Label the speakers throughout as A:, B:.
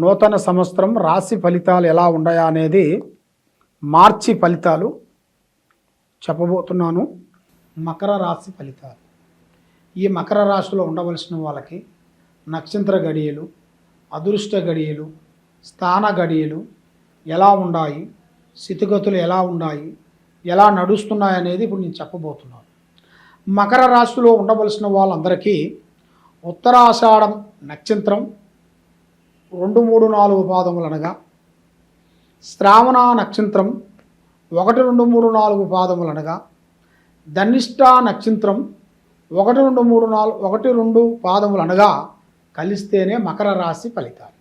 A: నూతన సంవత్సరం రాశి ఫలితాలు ఎలా ఉన్నాయా అనేది మార్చి ఫలితాలు చెప్పబోతున్నాను. మకర రాశి ఫలితాలు. ఈ మకర రాశిలో ఉండవలసిన వాళ్ళకి నక్షత్ర గడియలు అదృష్ట గడియలు స్థాన గడియలు ఎలా ఉన్నాయి స్థితిగతులు ఎలా ఉన్నాయి ఎలా నడుస్తున్నాయి అనేది ఇప్పుడు నేను చెప్పబోతున్నాను. మకర రాశిలో ఉండవలసిన వాళ్ళందరికీ ఉత్తరాషాఢం నక్షత్రం రెండు మూడు నాలుగు పాదములు అనగా శ్రావణ నక్షత్రం ఒకటి రెండు మూడు నాలుగు పాదములు అనగా ధనిష్ట నక్షత్రం ఒకటి రెండు మూడు నాలుగు ఒకటి రెండు పాదములు అనగా కలిస్తేనే మకర రాశి ఫలితాలు.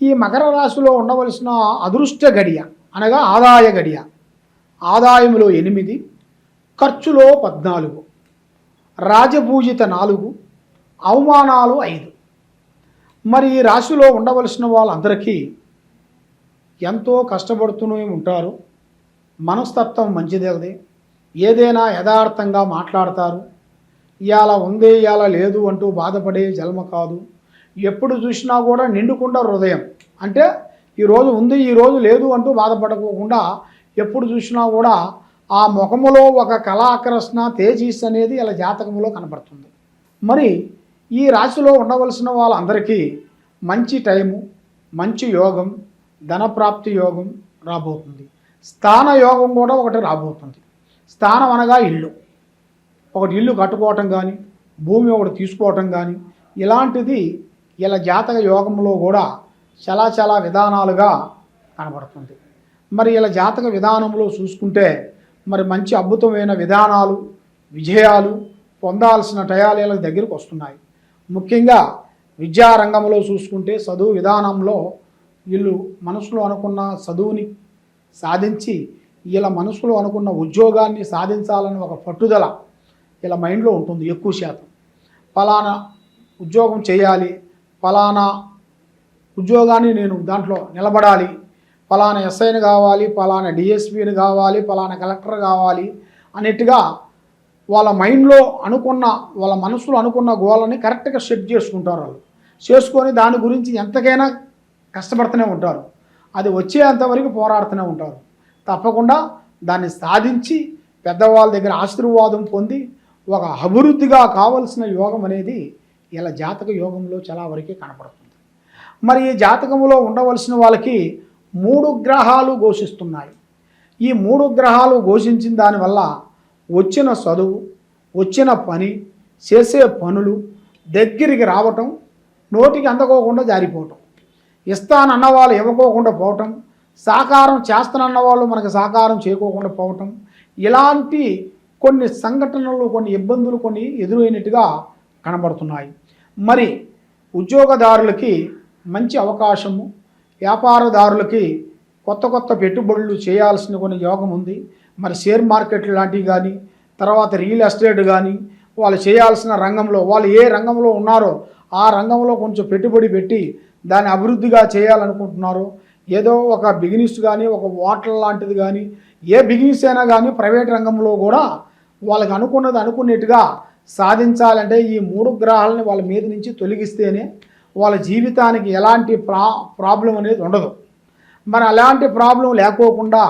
A: ఈ మకర రాశిలో ఉండవలసిన అదృష్ట గడియ అనగా ఆదాయ గడియ. ఆదాయములో ఎనిమిది ఖర్చులో పద్నాలుగు రాజపూజిత నాలుగు అవమానాలు ఐదు. మరి ఈ రాశిలో ఉండవలసిన వాళ్ళందరికీ ఎంతో కష్టపడుతూనే ఉంటారు. మనస్తత్వం మంచిది ఏదైనా యథార్థంగా మాట్లాడతారు. ఇవాళ ఉంది ఇవాళ లేదు అంటూ బాధపడే జన్మ కాదు. ఎప్పుడు చూసినా కూడా నిండుకుండా హృదయం. అంటే ఈరోజు ఉంది ఈరోజు లేదు అంటూ బాధపడకోకుండా ఎప్పుడు చూసినా కూడా ఆ ముఖములో ఒక కళాకృష్ణ తేజీస్ అనేది ఇలా జాతకంలో కనపడుతుంది. మరి ఈ రాశిలో ఉండవలసిన వాళ్ళందరికీ మంచి టైము మంచి యోగం ధనప్రాప్తి యోగం రాబోతుంది. స్థాన యోగం కూడా ఒకటి రాబోతుంది. స్థానం అనగా ఇల్లు. ఒకటి ఇల్లు కట్టుకోవటం కానీ భూమి ఒకటి తీసుకోవటం కానీ ఇలాంటిది ఇలా జాతక యోగంలో కూడా చాలా చాలా విధానాలుగా కనబడుతుంది. మరి ఇలా జాతక విధానంలో చూసుకుంటే మరి మంచి అద్భుతమైన విధానాలు విజయాలు పొందాల్సిన టయాలు ఇలా దగ్గరికి వస్తున్నాయి. ముఖ్యంగా విద్యారంగంలో చూసుకుంటే చదువు విధానంలో వీళ్ళు మనసులో అనుకున్న చదువుని సాధించి వీళ్ళ మనసులో అనుకున్న ఉద్యోగాన్ని సాధించాలని ఒక పట్టుదల వీళ్ళ మైండ్లో ఉంటుంది ఎక్కువ శాతం. ఫలానా ఉద్యోగం చేయాలి ఫలానా ఉద్యోగాన్ని నేను దాంట్లో నిలబడాలి ఫలానా ఎస్ఐని కావాలి ఫలానా డిఎస్పీని కావాలి ఫలానా కలెక్టర్ కావాలి అన్నట్టుగా వాళ్ళ మైండ్లో అనుకున్న వాళ్ళ మనసులో అనుకున్న గోలని కరెక్ట్గా సెట్ చేసుకుంటారు వాళ్ళు. చేసుకొని దాని గురించి ఎంతకైనా కష్టపడుతూనే ఉంటారు. అది వచ్చేంతవరకు పోరాడుతూనే ఉంటారు. తప్పకుండా దాన్ని సాధించి పెద్దవాళ్ళ దగ్గర ఆశీర్వాదం పొంది ఒక అభివృద్ధిగా కావలసిన యోగం అనేది ఇలా జాతక యోగంలో చాలా వరకే కనపడుతుంది. మరి ఈ జాతకంలో ఉండవలసిన వాళ్ళకి మూడు గ్రహాలు ఘోషిస్తున్నాయి. ఈ మూడు గ్రహాలు ఘోషించిన దానివల్ల వచ్చిన చదువు వచ్చిన పని చేసే పనులు దగ్గరికి రావటం నోటికి అందకోకుండా జారిపోవటం. ఇస్తానన్న వాళ్ళు ఇవ్వకోకుండా పోవటం సాకారం చేస్తానన్న వాళ్ళు మనకు సాకారం చేయకోకుండా పోవటం ఇలాంటి కొన్ని సంఘటనలు కొన్ని ఇబ్బందులు కొన్ని ఎదురైనట్టుగా కనబడుతున్నాయి. మరి ఉద్యోగదారులకి మంచి అవకాశము వ్యాపారదారులకి కొత్త కొత్త పెట్టుబడులు చేయాల్సిన కొన్ని యోగం ఉంది. మరి షేర్ మార్కెట్లు లాంటివి కానీ తర్వాత రియల్ ఎస్టేట్ కానీ వాళ్ళు చేయాల్సిన రంగంలో వాళ్ళు ఏ రంగంలో ఉన్నారో ఆ రంగంలో కొంచెం పెట్టుబడి పెట్టి దాన్ని అభివృద్ధిగా చేయాలనుకుంటున్నారో ఏదో ఒక బిజినెస్ కానీ ఒక వాటర్ లాంటిది కానీ ఏ బిజినెస్ అయినా కానీ ప్రైవేట్ రంగంలో కూడా వాళ్ళకి అనుకున్నది అనుకున్నట్టుగా సాధించాలంటే ఈ మూడు గ్రహాలని వాళ్ళ మీద నుంచి తొలగిస్తేనే వాళ్ళ జీవితానికి ఎలాంటి ప్రా ప్రాబ్లం అనేది ఉండదు. మరి అలాంటి ప్రాబ్లం లేకోకుండా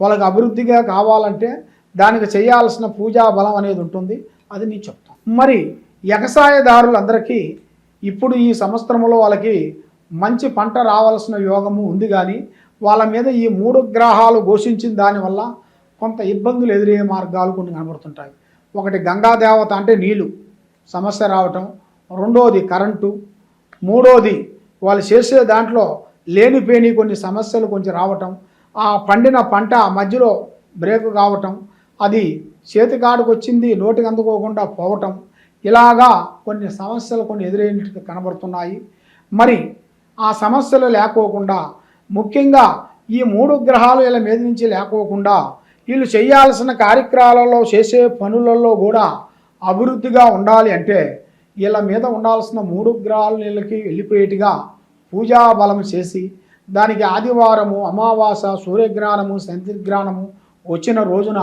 A: వాళ్ళకి అభివృద్ధిగా కావాలంటే దానికి చేయాల్సిన పూజా బలం అనేది ఉంటుంది. అది నేను చెప్తాను మరి ఎగసాయదారులందరికీ ఇప్పుడు ఈ సంవత్సరంలో వాళ్ళకి మంచి పంట రావాల్సిన యోగము ఉంది కానీ వాళ్ళ మీద ఈ మూడు గ్రహాలు ఘోషించిన దానివల్ల కొంత ఇబ్బందులు ఎదురయ్యే మార్గాలు కొన్ని కనబడుతుంటాయి. ఒకటి గంగాదేవత అంటే నీళ్ళు సమస్య రావటం. రెండోది కరెంటు. మూడోది వాళ్ళు చేసే దాంట్లో లేనిపోని కొన్ని సమస్యలు కొంచెం రావటం. ఆ పండిన పంట మధ్యలో బ్రేక్ కావటం అది చేతికాడుకు వచ్చింది నోటికి అందుకోకుండా పోవటం ఇలాగా కొన్ని సమస్యలు కొన్ని ఎదురైనట్టు కనబడుతున్నాయి. మరి ఆ సమస్యలు లేకోకుండా ముఖ్యంగా ఈ మూడు గ్రహాలు ఇలా మీద నుంచి లేకోకుండా వీళ్ళు చేయాల్సిన కార్యక్రమాలలో చేసే పనులలో కూడా అభివృద్ధిగా ఉండాలి అంటే వీళ్ళ మీద ఉండాల్సిన మూడు గ్రహాలు వీళ్ళకి వెళ్ళిపోయేట్టుగా పూజా బలం చేసి దానికి ఆదివారము అమావాస సూర్యగ్రహణము సంతిగ్రహణము వచ్చిన రోజున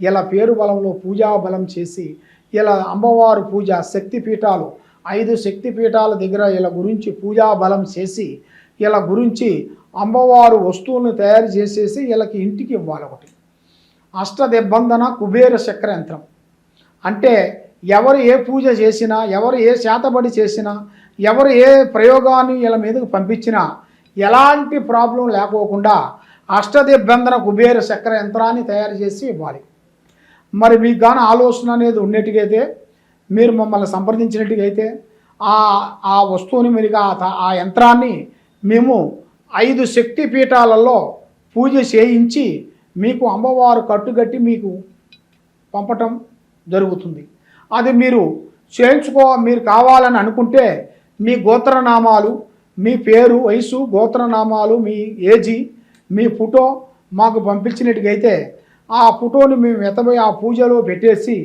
A: ఇలా పేరు బలంలో పూజా బలం చేసి ఇలా అమ్మవారు పూజ శక్తి పీఠాలు ఐదు శక్తిపీఠాల దగ్గర ఇలా గురించి పూజా బలం చేసి ఇలా గురించి అమ్మవారు వస్తువులను తయారు చేసేసి వీళ్ళకి ఇంటికి ఇవ్వాలి ఒకటి. అష్టదిబ్బందన కుబేర చక్ర యంత్రం అంటే ఎవరు ఏ పూజ చేసినా ఎవరు ఏ శాతబడి చేసినా ఎవరు ఏ ప్రయోగాన్ని వీళ్ళ మీదకు పంపించినా ఎలాంటి ప్రాబ్లం లేకోకుండా అష్టదిబ్బందన కుబేర చక్ర యంత్రాన్ని తయారు చేసి ఇవ్వాలి. మరి మీకు కానీ ఆలోచన అనేది ఉండేట్టుగైతే మీరు మమ్మల్ని సంప్రదించినట్టుగైతే ఆ ఆ వస్తువుని మీరు ఆ ఆ యంత్రాన్ని మేము ఐదు శక్తి పీఠాలలో పూజ చేయించి మీకు అమ్మవారు కట్టుగట్టి మీకు పంపటం జరుగుతుంది. అది మీరు చేయించుకో మీరు కావాలని అనుకుంటే మీ గోత్రనామాలు మీ పేరు వయసు గోత్రనామాలు మీ ఏజీ మీ ఫోటో మాకు పంపించినట్టుగైతే ఆ ఫోటోని మేము ఎత్తబోయి ఆ పూజలో పెట్టేసి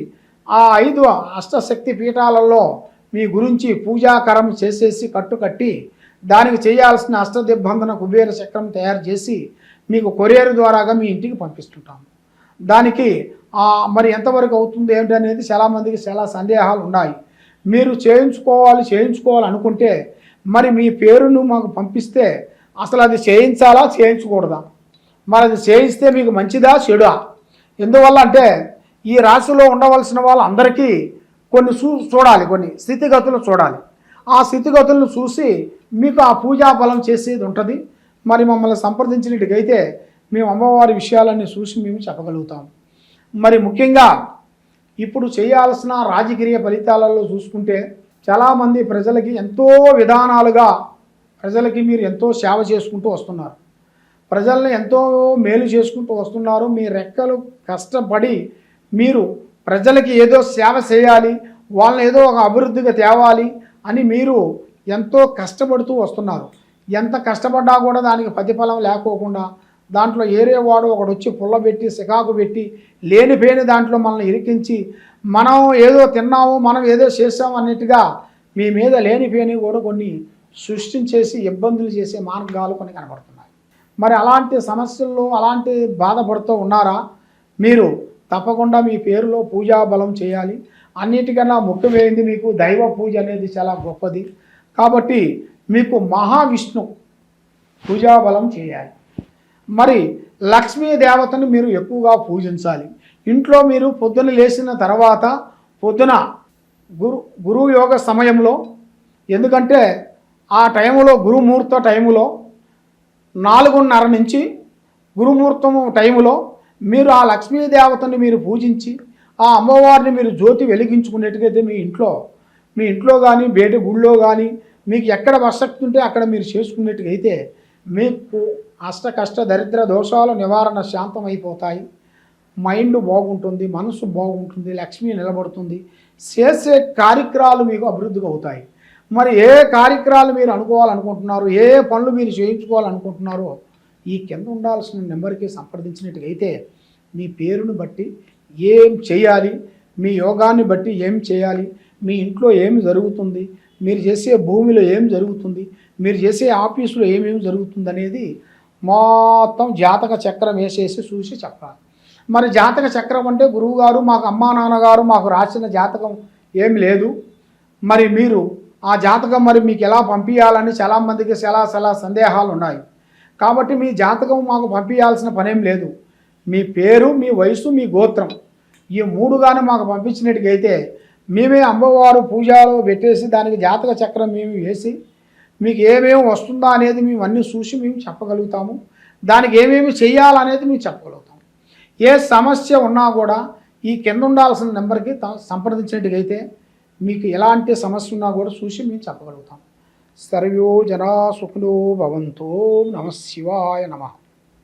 A: ఆ ఐదు అష్టశక్తి పీఠాలలో మీ గురించి పూజాకరం చేసేసి కట్టు కట్టి దానికి చేయాల్సిన అష్టదిబ్బంధన కుబేర చక్రం తయారు చేసి మీకు కొరియర్ ద్వారాగా మీ ఇంటికి పంపిస్తుంటాము. దానికి మరి ఎంతవరకు అవుతుంది ఏంటనేది చాలామందికి చాలా సందేహాలు ఉన్నాయి. మీరు చేయించుకోవాలి చేయించుకోవాలనుకుంటే మరి మీ పేరును మాకు పంపిస్తే అసలు అది చేయించాలా చేయించకూడదా? మరి అది చేయిస్తే మీకు మంచిదా చెడా? ఎందువల్ల అంటే ఈ రాశిలో ఉండవలసిన వాళ్ళందరికీ కొన్ని చూ చూడాలి కొన్ని స్థితిగతులు చూడాలి. ఆ స్థితిగతులను చూసి మీకు ఆ పూజా బలం చేసేది ఉంటుంది. మరి మమ్మల్ని సంప్రదించినట్టుకైతే మేము అమ్మవారి విషయాలన్నీ చూసి మేము చెప్పగలుగుతాం. మరి ముఖ్యంగా ఇప్పుడు చేయాల్సిన రాజకీయ ఫలితాలలో చూసుకుంటే చాలామంది ప్రజలకి ఎంతో విధానాలుగా ప్రజలకి మీరు ఎంతో సేవ చేసుకుంటూ వస్తున్నారు. ప్రజల్ని ఎంతో మేలు చేసుకుంటూ వస్తున్నారు. మీ రెక్కలు కష్టపడి మీరు ప్రజలకి ఏదో సేవ చేయాలి వాళ్ళని ఏదో ఒక అభివృద్ధిగా తేవాలి అని మీరు ఎంతో కష్టపడుతూ వస్తున్నారు. ఎంత కష్టపడ్డా కూడా దానికి ప్రతిఫలం లేకోకుండా దాంట్లో ఏరే వాడు ఒకడు వచ్చి పుల్లబెట్టి సికాకు పెట్టి లేనిపోయిన దాంట్లో మనల్ని ఇరికించి మనం ఏదో తిన్నాము మనం ఏదో చేసాము అన్నట్టుగా మీ మీద లేనిపోయినవి కూడా కొన్ని సృష్టించేసి ఇబ్బందులు చేసే మార్గాలు కొన్ని కనబడుతున్నాయి. మరి అలాంటి సమస్యల్లో అలాంటి బాధపడుతూ ఉన్నారా? మీరు తప్పకుండా మీ పేరులో పూజా బలం చేయాలి. అన్నిటికన్నా ముఖ్యమైనది మీకు దైవ పూజ అనేది చాలా గొప్పది. కాబట్టి మీకు మహావిష్ణు పూజా బలం చేయాలి. మరి లక్ష్మీ దేవతను మీరు ఎక్కువగా పూజించాలి. ఇంట్లో మీరు పొద్దున లేచిన తర్వాత పొద్దున గురు గురువు యోగ సమయంలో ఎందుకంటే ఆ టైంలో గురుముహూర్త టైములో నాలుగున్నర నుంచి గురుముహూర్తం టైములో మీరు ఆ లక్ష్మీ దేవతని మీరు పూజించి ఆ అమ్మవారిని మీరు జ్యోతి వెలిగించుకునేట్టుగైతే మీ ఇంట్లో మీ ఇంట్లో కానీ బయట గుళ్ళో కానీ మీకు ఎక్కడ వసక్తి ఉంటే అక్కడ మీరు చేసుకునేట్టుగైతే మీకు అష్ట కష్ట దరిద్ర దోషాల నివారణ శాంతమైపోతాయి. మైండ్ బాగుంటుంది మనసు బాగుంటుంది లక్ష్మి నిలబడుతుంది. చేసే కార్యక్రమాలు మీకు అభివృద్ధిగా అవుతాయి. మరి ఏ కార్యక్రమాలు మీరు అనుకోవాలనుకుంటున్నారు ఏ పనులు మీరు చేయించుకోవాలనుకుంటున్నారో ఈ కింద ఉండాల్సిన నెంబర్కి సంప్రదించినట్టుగైతే మీ పేరును బట్టి ఏం చేయాలి మీ యోగాన్ని బట్టి ఏం చేయాలి మీ ఇంట్లో ఏం జరుగుతుంది మీరు చేసే భూమిలో ఏం జరుగుతుంది మీరు చేసే ఆఫీసులో ఏమేమి జరుగుతుంది అనేది మొత్తం జాతక చక్రం వేసేసి చూసి చెప్పాలి. మరి జాతక చక్రం అంటే గురువుగారు మాకు అమ్మా నాన్నగారు మాకు రాసిన జాతకం ఏం లేదు. మరి మీరు ఆ జాతకం మరి మీకు ఎలా పంపించాలని చాలామందికి చాలా చాలా సందేహాలు ఉన్నాయి. కాబట్టి మీ జాతకం మాకు పంపించాల్సిన పనేం లేదు. మీ పేరు మీ వయసు మీ గోత్రం ఈ మూడు కానీ మాకు పంపించినట్టుకైతే మేమే అమ్మవారు పూజలో పెట్టేసి దానికి జాతక చక్రం మేము వేసి మీకు ఏమేమి వస్తుందా అనేది మేము అన్నీ చూసి మేము చెప్పగలుగుతాము. దానికి ఏమేమి చేయాలనేది మేము చెప్పగలుగుతాం ఏ సమస్య ఉన్నా కూడా ఈ కింద ఉండాల్సిన నెంబర్కి సంప్రదించినట్టుగైతే మీకు ఎలాంటి సమస్య ఉన్నా కూడా చూసి మేము చెప్పగలుగుతాం సర్వో జనా సుఖులో భవంతో నమ శివాయ నమః.